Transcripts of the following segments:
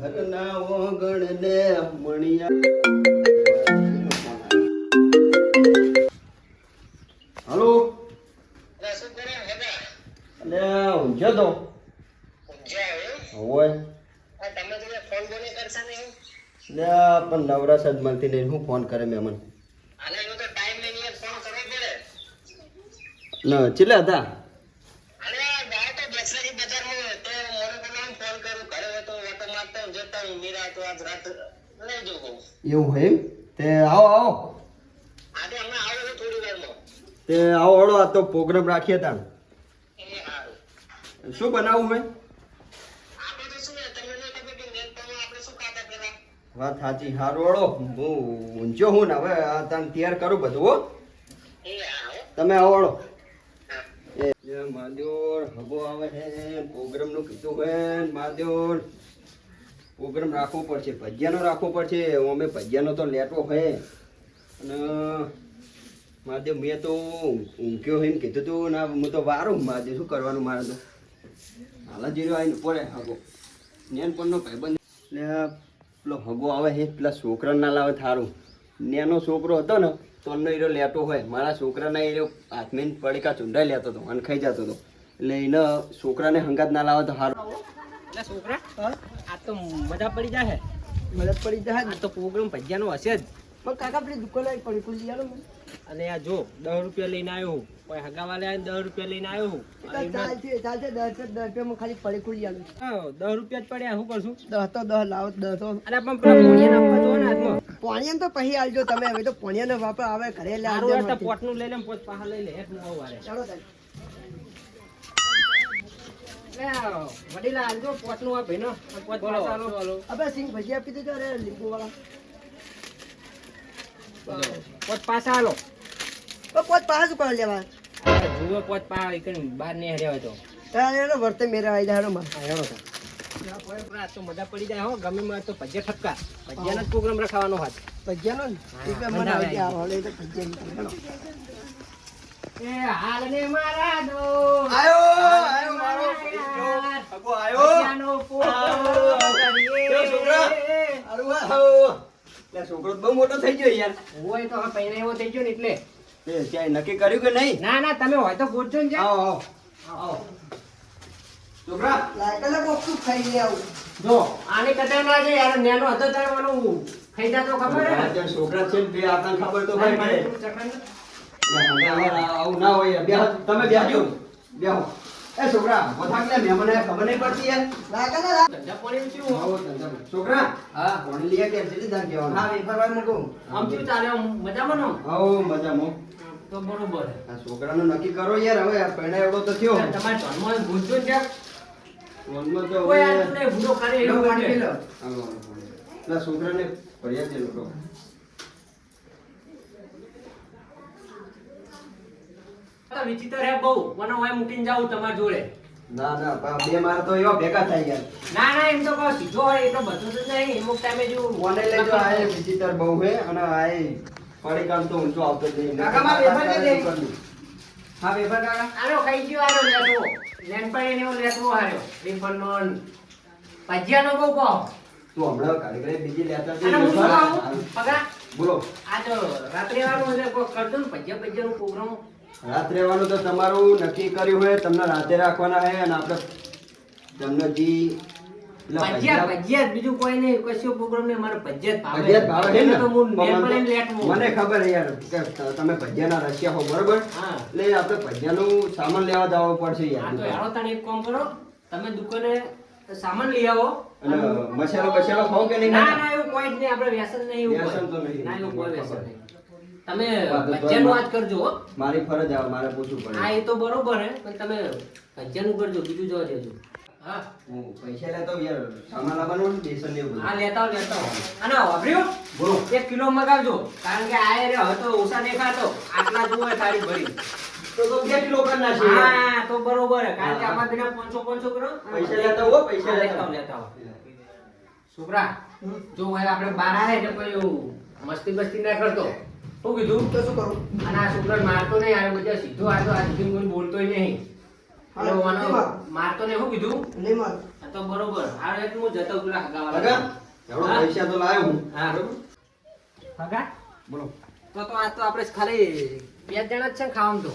ઘરના ઓગણને મણિયા. હલો? ભગા ઊંઝો તો. હોય. પણ નવરા સદ મળતી નહીં હું ફોન કરે મેં પડે. ના ચેટલા હતા અરે જાય તો બેસરાજી બજારમાં તે મને બોલાવીને ફોન કરું ઘરે હોય તો ઓટો મારતા હોય, જતા હોય. મીરા તો આજ રાત લઈ જવું કહું એવું હોય એમ? તે આવો આવો. તે આવો હળો આ તો પ્રોગ્રામ રાખીએ તાણ. શું બનાવવું પેલા? વાત સાચી સારું હળો. હું ઊંચો હું ને હવે આ તને તૈયાર કરું બધું હો. તમે આવો હળો. હા. એ માધ્યોર હગો આવે છે પ્રોગ્રામનું કીધું હોય માધ્યોર પ્રોગ્રામ રાખવો પડશે, ભજીયાનો રાખવો પડશે, અમે ભજીયાનો તો લેટો હે. અને મહાદેવ, મેં તો ઊંઘ્યો ને કીધું તું, ના, હું તો વારું મહાદેવ શું કરવાનું મારે તો? હાલા જીરો આવીને પડે હગો. પણ ભાઈબંધ એટલે પેલો હગો આવે હે, પેલા છોકરાને ના લાવે થારું. નેનો છોકરો હતો ને તો એનો એરો લેતો હોય. મારા છોકરાના એરો હાથમીન પડીકા ચૂંડાઈ લેતો હતો, અને ખાઈ જતો હતો. એટલે એને છોકરાને હંગાત ના લાવે તો સારું એટલે છોકરા આ તો મજા પડી જાય મદદ પડી જાય તો પ્રોગ્રામ ભજીયાનો હશે જ. પણ કાકા પેલી દુકાન પડી ખુલી યાર અને આ જો દસ રૂપિયા લઈને આવ્યો કોઈ હગાવાલે આવીને દસ રૂપિયા લઈને આવ્યો હું. અને એમાં- ચાલશે ચાલશે દસ દસ રૂપિયામાં ખાલી પડી ખુલી યાર હા, દસ રૂપિયા જ પડ્યા શું કરશું? દસ તો દસ લાવો દસ પણ જો ને હાથમાં. પોણિયા તો પછી આલજો તમે હવે તો પોણિયા નો વાપર આવે ઘરે લે સારું પોટનું લઈ લે પોત પાછા લઈ લે આવું હારે. ચાલો વડીલા હાલજો પોટનું આ ભાઈનો આ પોત અબે સિંગ ભજી આપી દેજો અરે લીંબુ વાળા પોત પાછા આલો. તો પોત પાછું કરો લેવા? જુઓ પોત પાછા ઈ બહાર નહીં હર્યા તો. તારે એનો વર્તે મેરા આવી જાય માં હા, તો. તો મજા પડી જાય હો ગમે માં તો ભજીયા ઠપકા. ભજીયાનો જ પ્રોગ્રામ રખાવાનો હાથ ભજીયાનો મને આવી તો ભજીયા નીકળે. એ હાલ ને મારા દો આયો. પ્રોગ્રામ કરીએ. છોકરા? આરું આયો લે છોકરો તો બહુ મોટો થઈ ગયો યાર. હોય તો હવે એવો થઈ ગયો ને એટલે. એ ક્યાંય નક્કી કર્યું કે નહીં? ના ના તમે હોય તો ગોઠજો ને આવો આવો. છોકરા. લાયકાલે બોક્સ ખાઈ લે આવું. જો. આને કદાચ ના છે યાર નેનો હતો ત્યારે મને ખાઈ જાતો ખબર હે? છોકરા છે બે આતા ખબર તો ભાઈ મને આવું ના હોય બે તમે બેહજો. બેહો. એ છોકરા વધાક લે મહેમાન આયા, ખબર નહીં પડતી યાર ધંધા? આવો ધંધા. છોકરા હા પાણી લઈ કે કેટલી ધાર કહેવાનું હા વેફરવાર મૂકો આમ કેવું ચાલે આમ મજામાં ને? આવો મજામાં તો બરોબર આ છોકરાનું નક્કી કરો યાર હવે આ એવડો તો થયો તમારે ધનમાં ને જ્યાં. ફોનમાં તો કોઈ આ નહીં, ભૂલો એવું પાણી લો. પાણી. છોકરાને ફરિયાદ છે લોકો વિચિત્ર હે બહુ. મને ઓય મૂકીને જાઉં તમાર જોડે. ના ના બા, બે માર તો એવા ભેગા થઈ ગયા ના ના એમ તો કહો સીધો હોય એટલો બધો બધું તો નહીં. અમુક ટાઈમે જો મને લઈ જો આ વિચિત્ર બહુ હે અને આ એ પડીકામ તો ઊંચો આવતો જ કાકા, માં વેફર દે દે. હા વેફર કાકા. આનો ખાઈ ગયો આનો લેટવો પર એને લેટવો હાર્યો રીફંડનો નો. ભજીયાનો બહુ કહો તું હમણાં કારીગરે બીજી લેતા વેફર. કહું પગા બોલો. આ તો રાત્રે વાળું એટલે કોઈ કરજો ને ભજીયા ભજીયાનો પ્રોગ્રામ. રાત રહેવાનું તો તમારું નક્કી કર્યું હોય તમને રાતે રાખવાના છે અને આપણે તમને જી ભજીયા ભજીયા ભજીયા ભજીયા ને? મને ખબર યાર તમે ભજીયાના રશિયા હો બરોબર? હા. એટલે આપણે ભજીયાનું સામાન લેવા જવું પડશે યાર. હેડો એક કામ કરો તમે દુકાને સામાન લઈ આવો. મસાલો બસાલો ખાવ કે નહીં? ના ના એવું કોઈ જ નહીં આપણે વ્યસન નહીં વ્યસન તો નહીં. ના એવું કોઈ વ્યસન નહીં. તમે વાહ, તો ભજીયાનું તો આજ કરજો મારી ફરજ આવે મારે પૂછવું હા એ તો બરોબર હે પણ તમે ભજીયાનું કરજો બીજું જવા દેજો. હા. હું પૈસા લેતો યાર સામાન લાવવાનું ને બેસન ને હા લેતા આવો, લેતા આવો. અને વાપર્યું? બોલો. એક કિલો મગાવજો કારણ કે આ રે હવે તો ઓછા દેખાતો. આટલા જુઓ ભરી. તો તો બે કિલો કરી નાખીએ હા તો બરોબર હે કારણ કે આમાં પાંચસો પાંચસો કરો. પૈસા લેતા હો પૈસા લેતા લેતા લેતા આવો. છોકરા જો હવે આપણે બહાર આવે એટલે કોઈ મસ્તી બસ્તી ના કરતો. શું કીધું તો શું કરું? અને આ છોકરો મારતો નહીં આ બધા સીધો આ આ સુધી કોઈ બોલતોય નહીં? મારતો નહીં શું કીધું? નહીં માર. તો બરોબર. આ એટલે હું જતો પેલા હગાવાળા હગા એવડો પૈસા તો લાવ્યો હું. હા. બરોબર. હગા બોલો. તો તો આ તો આપણે ખાલી બે જણા જ છે ખાવાનું તો.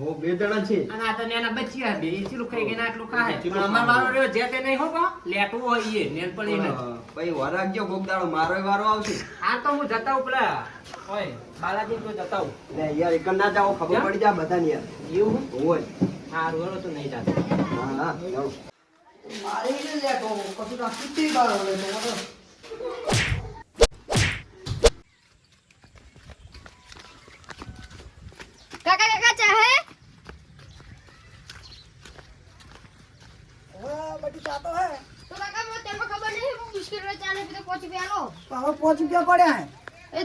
ઓ બે જણા છે. અને આ તો નેના બચ્યા બે ખાઈ ગયા ને આટલું ખાય. એટલું પણ અમાર ખાય. વાળો રહ્યો જે તે નહીં હો કા લેટવું હોય એ નેલ પણ ઈ ભાઈ વાર ગોગદાળો મારો વારો આવશે. હા તો હું જતા હું પેલા. ઓય બાલાજી તો જતા લે યાર એક ના જાઓ ખબર પડી જાય બધાને યાર. એવું? હોય. સારું હેડો તો નહીં જાતો. હા હા જાઓ. કાકા કાકા ચાહે તો કાકા મને તેમાં ખબર નહીં હું મુશ્કેલ નો ચા ને પહોંચી પોચી પ્યાલો હવે પાંચ ગયો પડ્યા હે હા,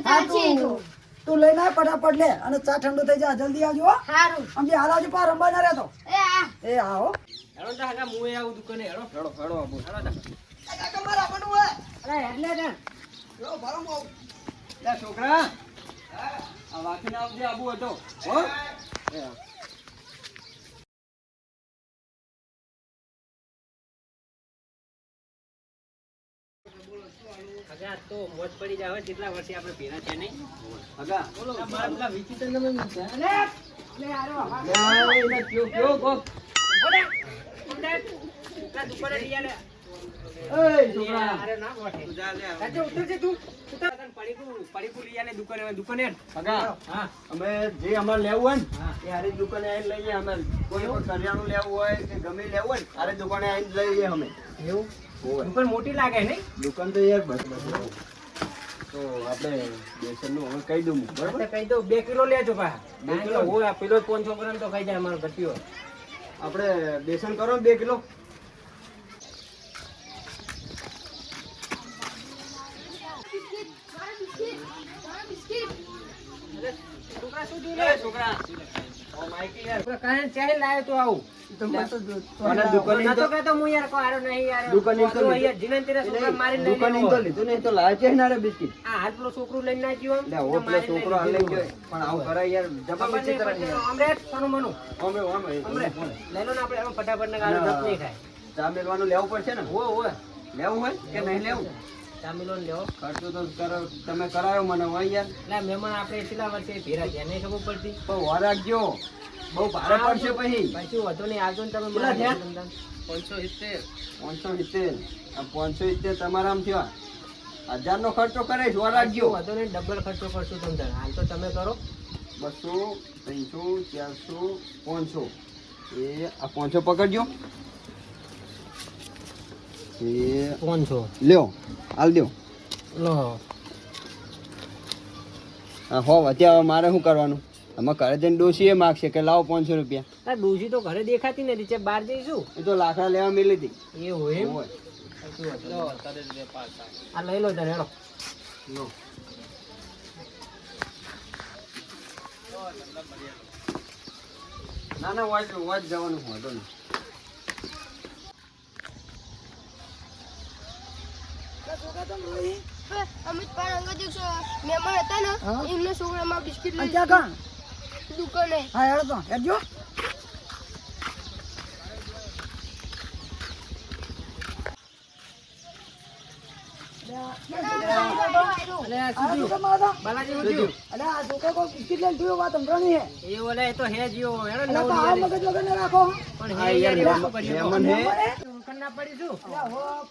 તો તું તું લઈને આય ફટાફટ લે અને ચા ઠંડો થઈ જાય જલ્દી આવજો હો. સારું આમ જે હાલ આવજો પા રંબા ના રહેતો. એ આ. એ આવો હેડો તા હગા મુએ આવું દુકાને હેડો. હેડો હેડો આબુ. હેડો તો અરે એટલે આવ. લે છોકરા. આ વાંચીને આવજે આબુ હતો. હો. એ હા. તો મોજ પડી જાય કેટલા વર્ષે આપણે ભેગા છે નહીં હગા બોલો મારા વિચિત્ર તમે મૂક્યા. લે લે આરો લે, એને કયો કયો કોક ઓડે, ઓડે. પેલા દુકાને લઈ આલે. એય છોકરા અરે ના ગોઠે. તું જા લે આ. રાજુ, ઉતરજે તું. ઉતર. પડીકું- પડીકું લઈ આલે દુકાને દુકાને હેડ. હા અમે જે અમારે લેવું હોય ને. એ હારી દુકાને આવીને લઈએ અમે કોઈ પણ કરિયાણું લેવું હોય કે ગમે લેવું હોય ને હારી દુકાને આવીને લઈએ અમે એવું. દુકાન મોટી લાગે નહીં? દુકાન તો યાર બસ બસ તો આપણે બેસનનું હવે કહી દઉં બરાબર? કહી દઉં બે કિલો લેજો પા બે. કિલો? હોય આ પેલો પાંચસો ગ્રામ તો ખાઈ જાય અમારો ઘટ્યો આપણે બેસન કરો બે કિલો. છોકરા શું એ છોકરા. યાર. કાંઈ ચાહે લાવે તો ને ને ના આવું. ને ના લેવું પડશે ને? હો હો લેવું હોય કે નહીં લેવું? ચામીલો ને લેવો. ખર્ચો તો કરો તમે કરાયો મને હોય યાર. એટલે મહેમાન આપણે કેટલા વર્ષે ભેરા છે નહીં ખબર પડતી. તો વાર રાખજો બહુ ભારે પડશે પછી. પછી વધુ નહીં આવજો ને તમે કેટલા થયા? પાંચસો સિત્તેર. પાંચસો સિત્તેર. આ પાંચસો સિત્તેર તમારા આમ થયા. હજાર નો ખર્ચો કરે વાર રાખજો. વધુ નહીં ડબલ ખર્ચો કરશું તમને. હાલ તો તમે કરો. બસો ત્રણસો ચારસો પાંચસો. એ આ પાંચસો પકડજો. એ પાંચસો. લ્યો હાલ દો. લો. હા હો અત્યારે મારે શું કરવાનું? આમાં ઘરે જઈને ડોશી એ માગશે કે લાવો પાંચસો રૂપિયા. આ ડોસી તો ઘરે દેખાતી નથી છે બહાર જઈશું. એ તો લાકડા લેવા મેલી હતી. એ હોય એમ આ લઈ લો તારે હેડો. લો. ના ના વાંચ વાંચ જવાનું વાંધો નહીં અમિત પણ અંગત મહેમાન હતા ને? એમને છોકરામાં બિસ્કિટ લઈ કાં દુકાને. હા હેડો તો હેડજો રાખો પણ હે યાર, પડી શું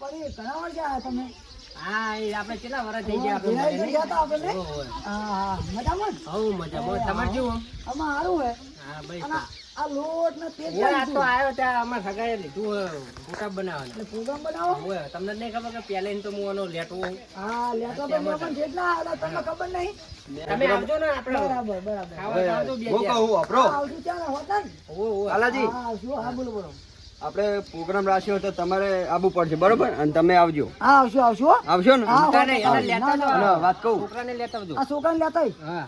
પડી ઘણા વાર ગયા તમે. હા એ આપણે કેટલા વર્ષ થઈ ગયા આપણે ગયા તા આપણે હો, હો. હા હા મજામાં ને? હઉ તમારે કેવું આમાં? સારું હે. હા ભાઈ આ લોટ ને તેલ આ તો આવ્યો ત્યાં અમારે સગાએ લીધું હોય મોટા પ્રોગ્રામ બનાવો? હોય. તમને નહીં ખબર કે પહેલા તો હું આનો લેટવો હા લેટો તો મહેમાન જેટલા એટલે તમને ખબર નહીં? તમે આવજો ને આપણે બરાબર. બરાબર ખાવા આવજો બે હું કહું વાપરો હા, આવશું હોતા ને? હો, હો. લાલાજી હા આવશું હા બોલો બોલો. આપણે પ્રોગ્રામ રાખ્યો તો તમારે આવવું પડશે બરોબર? અને તમે આવજો. હા આવશો આવશો. આવશો ને? વાત કહું. છોકરાને લેતા આવજો. આ છોકરાને લેતા.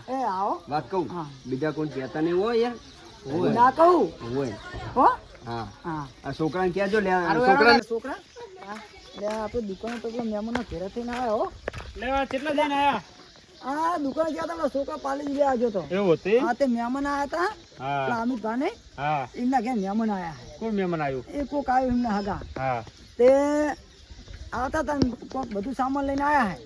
એ આવો. વાત કહું? બીજા કોઈ કહેતા નહીં હોય યાર? હોય. ના કહું. હોય. હો? હા. હા. આ છોકરાને કહેજો લે છોકરાને છોકરા. લે આપણે દુકાને તો પેલા મહેમાનો ઘેરા થઈને આવ્યા હો. લેવા કેટલા જણ આયા? આ દુકાન ગયા હતા છોકરા પાલી જ આવ્યો તો. એવું હતી? હા તે મહેમાન આવ્યા હતા. હા. અમિત ભાઈ હા. એમના ઘેર મહેમાન આવ્યા કોણ મહેમાન આવ્યું? એ કોક આવ્યું એમને હગા. હા. તે આવતા ને કોક બધું સામાન લઈને આયા હે.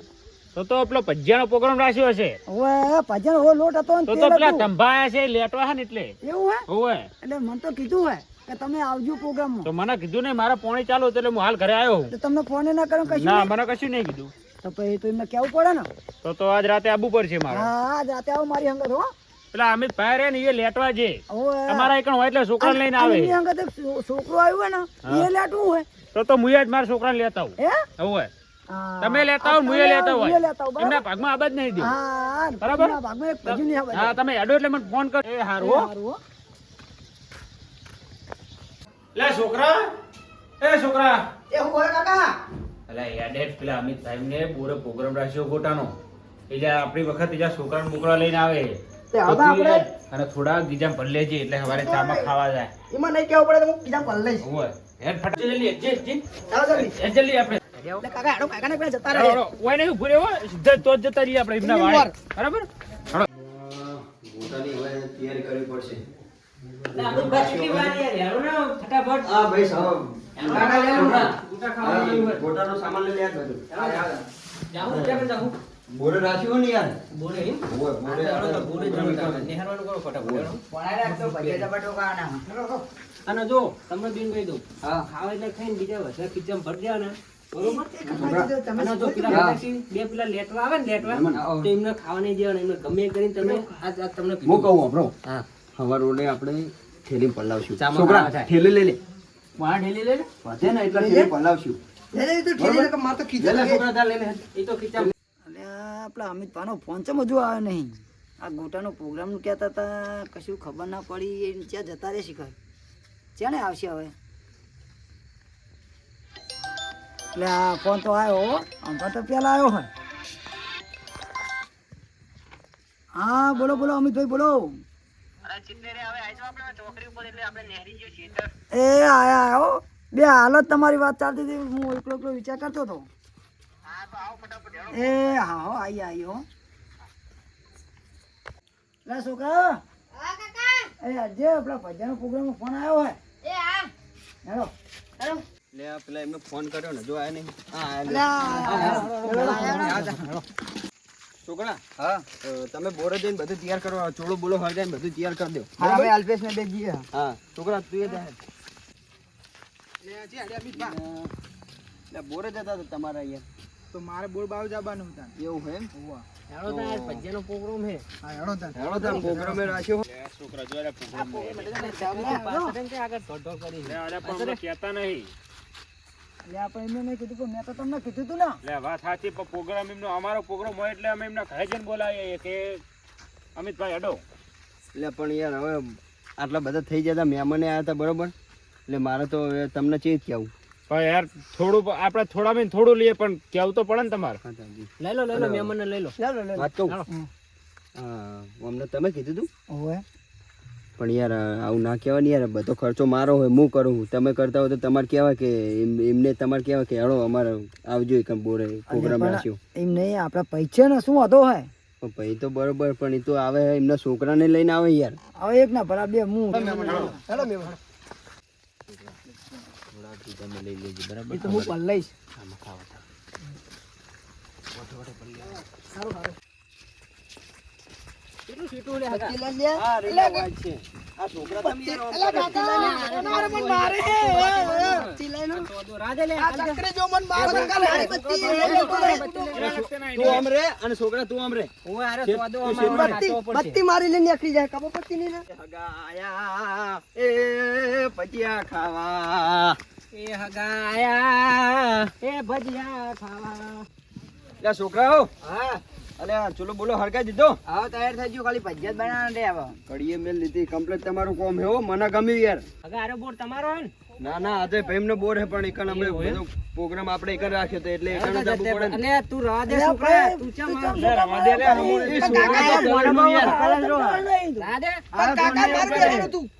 તો તો પેલો ભજીયાનો પ્રોગ્રામ રાખ્યો હશે. હવે ભજન હો લોટ હતો ને તો તો પેલા તંભાયા છે લેટવા હે ને એટલે. એવું હે? હોવે એટલે મને તો કીધું હે કે તમે આવજો પ્રોગ્રામમાં. તો મને કીધું નહીં મારા પોણી ચાલુ એટલે હું હાલ ઘરે આવ્યો તો તમને ફોન ના કરો કશું ના મને કશું નહીં કીધું. તો પછી તો એમને કેવું પડે ને. તો તો આજ રાતે આવવું પડશે મારે. હા આજ રાતે આવો મારી હંગત હો. પેલા અમિત ભાઈ રે ને એ લેટવા જે. અમારા એકણ હોય એટલે છોકરા લઈને આવે. છોકરો આવ્યો હોય ને એ લેટવું હોય. તો તો મુએ જ મારા છોકરા લેતા આવું. હે? હોવે તમે લેતા આવો મુએ લેતા હોય. એમના ભાગમાં આબાદ નહીં દે. બરાબર? હા તમે હેડો એટલે મને ફોન કર. એ હારું હો. લે છોકરા. એ છોકરા. એ હોય કાકા? અલા યાદ પેલા અમિત સાહેબ ને પૂરો પ્રોગ્રામ રાખ્યો ગોટાનો એટલે આપણી વખત બીજા છોકરા બોકરા લઈને આવે. તે હવે આપણે- અને થોડા ગીજા ભર લેજે એટલે સવારે ચામાં ખાવા જાય. એમાં નહીં કેવું પડે તો હું બીજા પર લઈશ. હોય હેડ ફટ. જલ્દી હેડ જે ચાલો જલ્દી. જલ્દી આપણે. કાકા હેડો કાકાને પેલા જતા રહે. ઓય નહીં ઉભું રહેવો સીધા તો જ જતા રહીએ આપણે એમના વાળે. બરાબર? તૈયારી કરવી પડશે. ફટાફટ. સામાન લઈ લે બોરે રાખ્યું ને યાર? બોરે બોરે બોરે બોરે હેડો તો બોલે જ આપણે રમતા. નિહાળવાનું કરો ફટાફટ હેડો. અને જો તમને બેન કહી દઉં. હા. ખાવા એટલે ખાઈને બીજા વધારે ખીચામાં ભર દેવાના. તમે. અને જો પેલા હા. કદાચ બે પેલા લેટવા આવે ને આપણો પલાવશું. છોકરા ખાવા લઈ લે. વાહ ઢેલી લે? વધે ને એટલે પલાવશું. એ તો ઠેલી મારે તો લઈ લે એ તો આપણા અમિત ભાનો ફોન છે હજુ આવ્યો નહીં? આ ગોટાનો પ્રોગ્રામ કહેતા હતા કશું ખબર ના પડી એ ત્યાં જતા રહે શીખર. ચેને આવશે હવે? એટલે આ ફોન તો આવ્યો હો આમ તો પહેલાં આવ્યો હોય. હા બોલો બોલો અમિતભાઈ બોલો. એ આયા આવ્યો બે હાલત તમારી વાત ચાલતી હતી હું એકલો એકલો વિચાર કરતો હતો. એ હા હો આઈ આઈ હો લે છોકરા. હા કાકા. એ આજે આપણા ભજનનો પ્રોગ્રામ ફોન આવ્યો હોય એ હા. હેલો. હેલો. લે આ પેલા એમને ફોન કર્યો ને જો આયા નહીં. હા અલે આયા લે. છોકરા હા. તમે બોરે જઈને બધું તૈયાર કરો ચોળો બોલો હળગાઈને બધું તૈયાર કરી દો. હવે અલ્પેશ ને બે જઈએ. હા છોકરા તું એ જાય લે બોરે જતા હતા તમારા અહીંયા. તો મારે બોલ બાવ જવાનું હતા એવું હે હેડો ભજીયાનો પ્રોગ્રામ છે હા હેડો તા. હેડો તાર પ્રોગ્રામે રાખ્યો છોકરા જો પ્રોગ્રામ કે આગળ ધોધો કરી કહેતા નહીં. એટલે આપણે એમને નહીં કીધું પણ મેં તો તમને કીધું તું ને. વાત સાચી પણ પ્રોગ્રામ એમનો અમારો પ્રોગ્રામ હોય એટલે અમે એમના ઘરે જઈને બોલાવીએ કે અમિતભાઈ અડો એટલે પણ યાર હવે આટલા બધા થઈ જતા મહેમાને આવ્યા હતા બરોબર? એટલે મારે તો હવે તમને ચેજ કહેવું પણ યાર થોડું આપણે થોડા મેં થોડું લઈએ પણ કેવું તો પડે ને તમારે? લઈ લો લઈ લો મહેમાનને લઈ લો. વાત કહું? હા. અમને તમે કીધું તું? પણ યાર આવું ના કહેવાય ને યાર બધો ખર્ચો મારો હોય હું કરું તમે કરતા હોય તો તમારે કહેવાય કે એમને તમારે કહેવાય કે હેડો અમારે આવજો એક બોરે પ્રોગ્રામ રાખ્યો. એમ નહીં આપણા પૈસા ને શું હતો હોય? પણ ભાઈ તો બરોબર પણ એ તો આવે એમના છોકરાને લઈને આવે યાર. હવે એક ના ભરા બે હું. હેલો. બે તમે લઈ લેજો બરાબર? તો હું પણ લઈશ. આમાં રે અને છોકરા તું અમારો પડશે. મારી લઈને નીકળી જાય. કબો પત્તી આયા ખાવા. એ હગાયા. એ ભજીયા ખાવા. લે છોકરાઓ. હા. અલે આ બોલો હરકાઈ દીધો? હવે તૈયાર થઈ ગયો ખાલી ભજીયા બનાવવાના રે હવે. કડીએ મેલ લીધી કમ્પ્લીટ તમારું કોમ હે હો મને ગમ્યું યાર. હગા આરે બોર તમારો હે ને? ના ના આજે ભાઈ બોર હે પણ એકન અમે બધો પ્રોગ્રામ આપણે એકન રાખ્યો તો એટલે એકન જ પડે અલે તું રવા દે છોકરા તું ચમ દે, લે, હમું.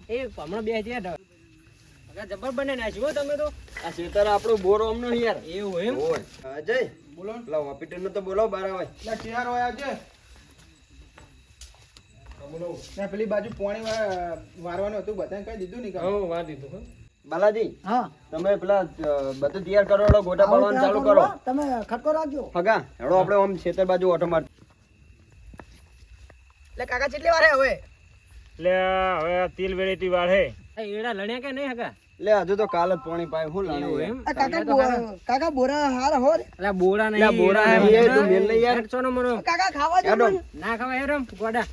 એ હમણાં બે. હગા જબર બને નાખ્યું તમે તો. આ શેતર આપણું બોર ઓમનો યાર. એવું એમ? અજય બોલો નો. તો બોલાવો બાર આવે. ને પેલી બાજુ પોણી વારવાનું હતું બધાને કહી દીધું ને હો વાર દીધું હો. બાલાજી હા. તમે પેલા બધું તૈયાર કરો હેડો ગોટા પાડવાનું ચાલુ કરો. તમે ખટકો રાખજો. હગા હેડો આપણે આમ ખેતર બાજુ ઓટો માર એટલે કાકા કેટલી વાર હવે? એટલે હવે તિલ તેલ વાળે વાર હે. એડા લણ્યા કે નહીં હગા? લે હજુ તો કાલ જ પાણી પાય. હું લાણે એમ? કાકા બોરા કાકા બોરા હાર હો રે. બોરા નહીં બોરા હે એ તું મેલ નહીં. યાર હેડ મરો. કાકા ખાવા દો ના ખાવા હેરમ ગોડા.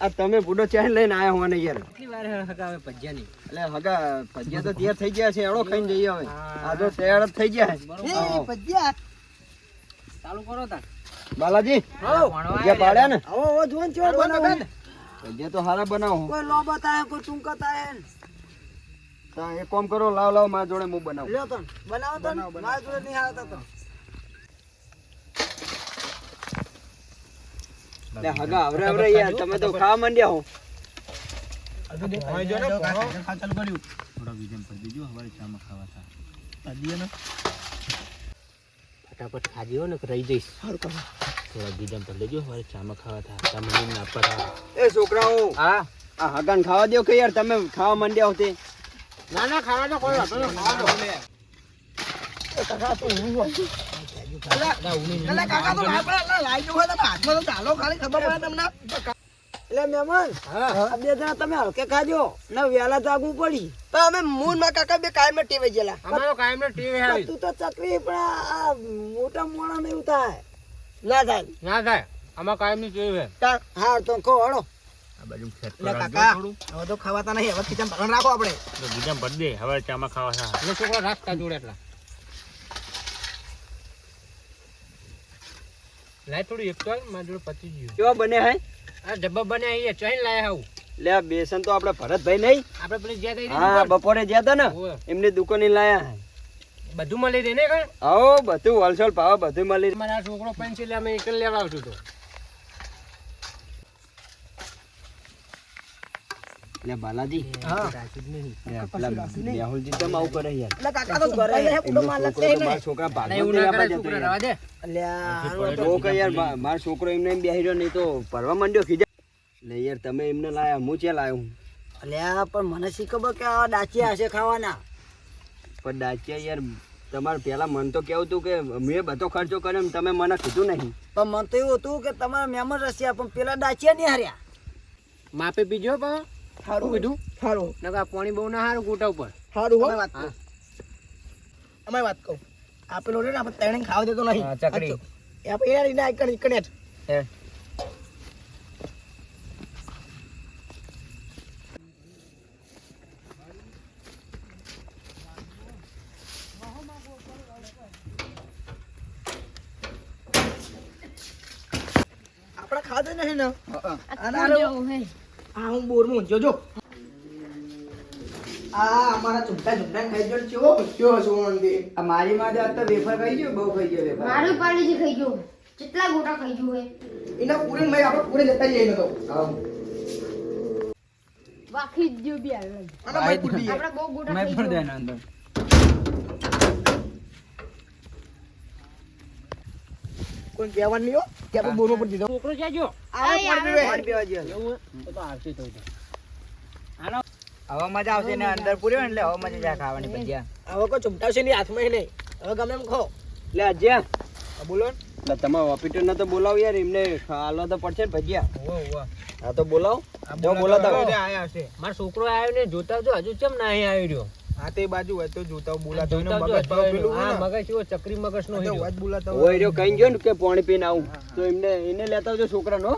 આ તમે બુડો ચાય લઈને આયા હોને યાર. કેટલી વાર હગા હવે ભજીયાની એટલે હગા ભજીયા તો તૈયાર થઈ ગયા છે. એડો ખાઈને જઈએ હવે. આ તો તૈયાર જ થઈ ગયા છે. એ ભજીયા. ચાલુ કરો તા બાલાજી ભણવા પાડ્યા ને? હવે હવે જોન ચો બનાવું. ભજીયા તો હારા બનાવો. કોઈ લોબત થાય કોઈ ટૂંકા થાય તો એક કામ કરો લાવ લાવ મારા જોડે હું બનાવું. લ્યો તન. બનાવો તન. મારા જોડે નહીં આવતા તો લે હગા આવરે આવરે યાર તમે તો ખાવા માંડ્યા હો. ફટાફટ ખાજી હો ને કે રહી જઈશ. થોડા ગીજમ પર લેજો મારે ચામાં ખાવા થા તમે મને આપવા એ છોકરાઓ. હા? આ હગાને ખાવા દો કે યાર તમે ખાવા માંડ્યા હો તે? ના ના ખાવા તો કોઈ વાંધો નહીં, ખાવા દો. કાકા તો આપણે એટલે લાઈ જો તમે હાથમાં તો ચાલો ખાલી ખબર પડે તમને. એટલે મહેમાન આ બે જણા તમે હલકે ખાજો. ને વેલા જાગવું પડી. તો અમે મૂનમાં કાકા બે કાયમ ટીવી ગયેલા. ટીવી તો ચકરી પણ મોટા મોડા ને એવું થાય. ના થાય. ના થાય. આમાં કાયમની તા- હા તો કહો હળો. આ બાજુ સેટ એટલે કાકા હવે તો ખાવાતા નહીં હવે ખીચામાં ભરણ રાખો આપણે. બીજા ભર દે હવે ચામાં ખાવા થા એટલે છોકરો રાખતા જોડે એટલા. લાય થોડું એક ચાલ મારા જોડે પતી ગયું. કેવા બને હે? આ ડબ્બા બન્યા અહીંયા ચોઈન લાયા આવું લે બેસન તો આપણે ભરતભાઈ નહીં. આપણે પેલી જ્યાં થઈ હા બપોરે જ્યાં હતા ને એમની દુકાને લાયા. બધું મળી રહે ને આવો બધું હોલસેલ ભાવ બધું મળી. મારા છોકરો પેન્સિલ અમે એક જ લેવા આવતું તો લે બાલાજી. હા. મેહુલજી કેમ આવું કરે યાર. એટલે કાકા તો માલ છોકરો લખે તો ને. મારા છોકરા ના, ભાગમાં એવું ના કરે છોકરા. રવા દે. અલ્યા જો કે યાર મારો છોકરો એમને એમ બેહી રહ્યો નહીં તો ભરવા માંડ્યો ખીજા. લે યાર તમે એમને લાયા હું ચે લાયો અલ્યા પણ મને શી ખબર કે આ ડાચિયા હશે ખાવાના. પણ દાચિયા યાર તમારે પેલા મન તો કેવું હતું કે મેં બધો ખર્ચો કર્યો તમે મને કીધું નહીં. પણ મન તો એવું હતું કે તમારા મહેમાન રસ્યા પણ પેલા ડાચિયા નહીં હાર્યા. માપે બીજો પા સારું કીધું? સારું નકા પાણી બહુ ના સારું ગોટા ઉપર. સારું હો. વાત કહું અમારી વાત કહું. આપેલો રે ને આપણે ત્રણે ખાવા દેતો નહીં. ચકડી એ આપણે રીના એકણ એકણ જ આપણે ખાધે નહીં ને. આ હું બોરમાં જો. આ અમારા ચૂંટા ચૂંટા ખાઈ ગયો ચેવો ઓનલી. આ મારી માં તો વેફર ખાઈ ગયો બહુ ખાઈ ગયો વેફર. મારું પાલીજી ખાઈ ગયું. કેટલા ગોટા ખાઈ ગયું હે એના પૂરે ભાઈ આપણે પૂરે જતા જઈએ એનો તો. વાખી જ જો બી આવ્યો અને ભાઈ પૂરી આપણે બહુ ગોટા ખાઈ ગયું. અંદર. કોઈ કહેવાનું નહીં હો. કે આપણે બોરમાં પડી દીધો. છોકરો તો જ. હવે મજા આવશે ને અંદર પૂર્યો એટલે હવે મજા જાય ખાવાની ભજીયા હવે કોઈ ચૂંટાવશે નહીં હાથમાં નહીં. હવે ગમે એમ ખો લે અજ્યા બોલો ને. એટલે તમે ઓપરેટર ને તો બોલાવો યાર એમને હાલવા તો પડશે ને ભજીયા હા તો બોલાવો. જો બોલાતા. મારો છોકરો આવ્યો ને જોતા જો હજુ કેમ ના અહીં આવી રહ્યો? હા તે બાજુ હોય તો જોતા જોતા મગજ આવ્યો. હા મગજ એવો ચક્રી મગજ નો હીરો. બોલાતો હોય. જો કઈ ગયો ને કે પાણી પીને આવું. તો એમને એને લેતા આવજો છોકરાનો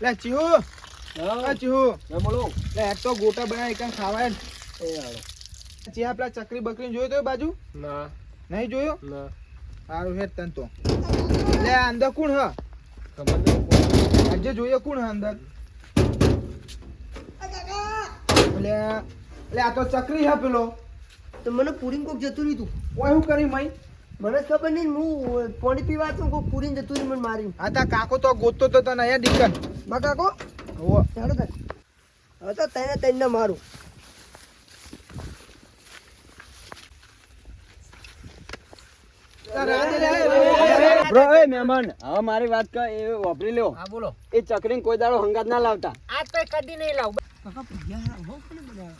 લે ચીહુ. હા. ચીહુ. લે બોલો. લે એક તો ગોટા બનાવી કઈ ખાવાય હાલો. ચિયા પેલા ચકરી બકરી જોયો તો એ બાજુ? ના. નહીં જોયો? ના. સારું હેડ તન તો. લે અંદર કોણ હ? ખબર નહીં. આજે જોઈએ કોણ હ અંદર? લે લે આ તો ચકરી હે પેલો. તો મને પૂરી કોક જતું નહીં તું. ઓય હું કરી મય મને ખબર નહીં હું પાણી પીવા તો કોક પૂરી જતું નહીં મને મારી આ તા કાકો તો ગોતતો તો તને અહીંયા દીકન બા કાકો? હો ચાલો તાર. હવે તો તને તને મારું. બ્રો એ મહેમાન હવે મારી વાત કર એ વાપરી લ્યો. હા બોલો. એ ચકરી કોઈ દાડો હંગાત ના લાવતા. આ તો કદી નહીં લાવ. કાકા ભજીયા હો કોને બનાવ્યા?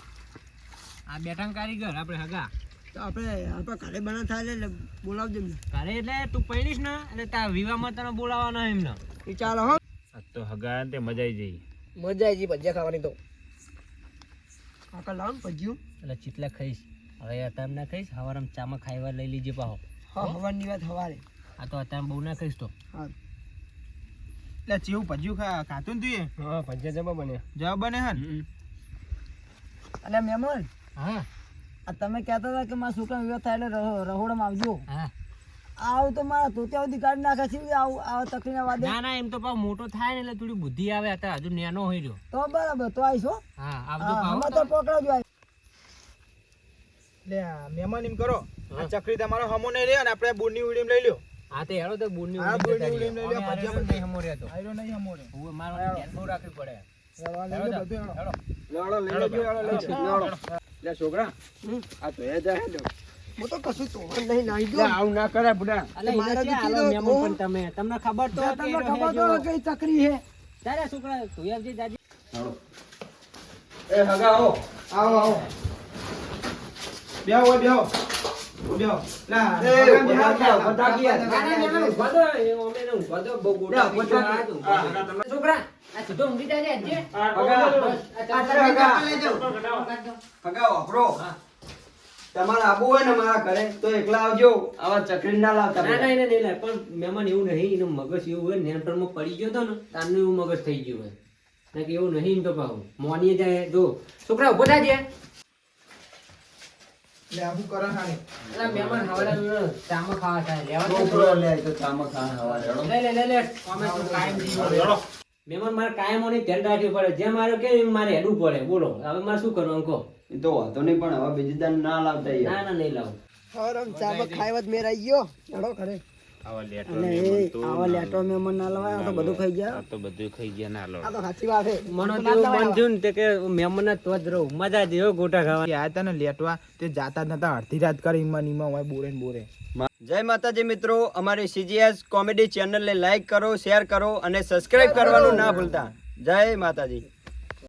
આ બેઠા કારીગર આપણે હગા. તો આપણે આપણે ઘરે બનાવ થાય એટલે બોલાવજો એમને. ઘરે એટલે તું પૈણીશ ને એટલે તાર વિવાહમાં તને બોલાવવાના એમને. એ ચાલો હો. તો હગા તે મજા આવી જઈ મજા આવી ગઈ ભજીયા ખાવાની તો. કાકા લાવો ભજીયું. એટલે ચીટલા ખાઈશ. હવે અત્યારે ના ખાઈશ હવારમાં ચામાં ખાઈવા લઈ લીજે પાહો. હા હવાની વાત હવારે. આ તો અત્યારે બહુ ના ખાઈશ તો. હા. એટલે ચેવું ભજ્યું ખાતું ને તું હા ભજ્યા જવા બને જવા બને હા એટલે મહેમાન હા. આ તમે કહેતા હતા કે મારા છોકરા વિવાહ થાય એટલે રહોડમાં આવજો. હા. આવું તો મારા તોત્યા સુધી કાઢી નાખે છે આવું આવા તકલીફ વાદે. ના ના એમ તો પાછો મોટો થાય ને એટલે થોડી બુદ્ધિ આવે અત્યારે હજુ નેનો હોય રહ્યો તો બરાબર તો આવીશ હો. આવજો અમે તો આવીશ. લે મહેમાન એમ કરો. આ ચકરી તમારો હમો નહીં લે અને આપણે બોની ઉડીમ લઈ લ્યો. હા તો હેડો તો બુરની હા. ઉડીને લઈ લે ભજીયા હારે નહીં હમો રહેતો. આયરો નહીં હમો રે હવે મારે ધ્યાન બહુ રાખવી પડે. લો બધું હેડો. લાડો લઈ લેજો લાડો લઈ લે છોકરા. આ તો એ જાય ને હું તો કશું નહીં ના કરે બુડા. અલે મારા. પણ તમે. તમને ખબર તો તમને ખબર તો કઈ ચકરી હે. તારે છોકરા તું આવજે જાજે. એ હગા આવો. આવો આવો. બેહો બેહો. છોકરા આ સીધો ઊંઘી તમારે આબુ હોય ને મારા ઘરે તો એકલા આવજો. આવા ચકરી ના લાવતા ના ના એને નહીં લાય પણ મહેમાન એવું નહીં એનું મગજ એવું હોય નેનપણમાં પડી ગયો તો ને તારનું એવું મગજ થઈ ગયું હોય. કે એવું નહીં તો ભાવ મોનીએ જાય જો છોકરા ઊભો થાજે લે કરે હાને અલા મહેમાન હવાડા ચામાં ખાવા થાય. લેવા છોકરો લે તો ચામા ખાવા હવારે હેડો. લે લે લે લે. અમે તો કાયમ જીવો. મહેમાન મારે કાયમ ઓની ધ્યાન રાખવું પડે. જે મારે કે મારે હેડું પડે. બોલો હવે મારે શું કરવાનું કહો. એ તો વાંધો નહીં પણ હવે બીજી દાન ના લાવતા ના યાર ના નહીં લાવું. હરમ ચામાં ખાઈવત મેં રહી ગયો. હેડો ઘરે. આવા લેટો અને એ આવા લેટો મહેમાન ના લવાય તો બધું ખાઈ ગયા. તો બધું ખાઈ ગયા ના લો. આ તો સાચી વાત છે. મને તો મન થયું ને કે મહેમાન તો જ રહું. મજા જ ગોટા ખાવા આ હતા લેટવા તે જાતા નતા અડધી રાત કરી ઈમાં ને હોય બોરે ને બોરે. જય માતાજી મિત્રો અમારી સીજીએસ કોમેડી ચેનલને લાઈક કરો શેર કરો અને સબસ્ક્રાઇબ કરવાનું ના ભૂલતા. જય માતાજી.